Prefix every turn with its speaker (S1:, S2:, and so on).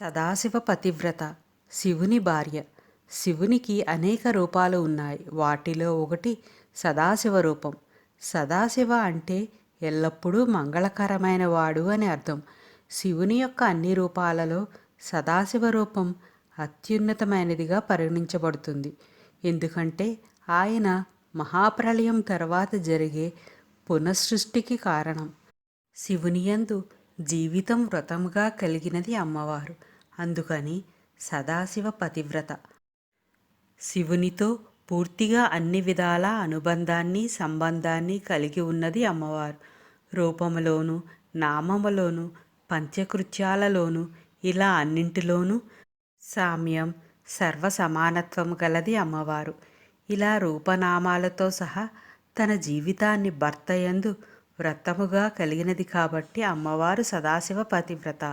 S1: సదాశివ పతివ్రత శివుని భార్య. శివునికి అనేక రూపాలు ఉన్నాయి. వాటిలో ఒకటి సదాశివ రూపం. సదాశివ అంటే ఎల్లప్పుడూ మంగళకరమైన వాడు అని అర్థం. శివుని యొక్క అన్ని రూపాలలో సదాశివ రూపం అత్యున్నతమైనదిగా పరిగణించబడుతుంది. ఎందుకంటే ఆయన మహాప్రళయం తర్వాత జరిగే పునఃసృష్టికి కారణం. శివునియందు జీవితం వ్రతముగా కలిగినది అమ్మవారు. అందుకని సదాశివ పతివ్రత. శివునితో పూర్తిగా అన్ని విధాల అనుబంధాన్ని సంబంధాన్ని కలిగి ఉన్నది అమ్మవారు. రూపములోను నామములోను పంచకృత్యాలలోను ఇలా అన్నింటిలోనూ సామ్యం సర్వ సమానత్వం గలది అమ్మవారు. ఇలా రూపనామాలతో సహా తన జీవితాన్ని భర్తయందు వ్రతముగా కలిగినది కాబట్టి అమ్మవారు సదాశివ పతివ్రత.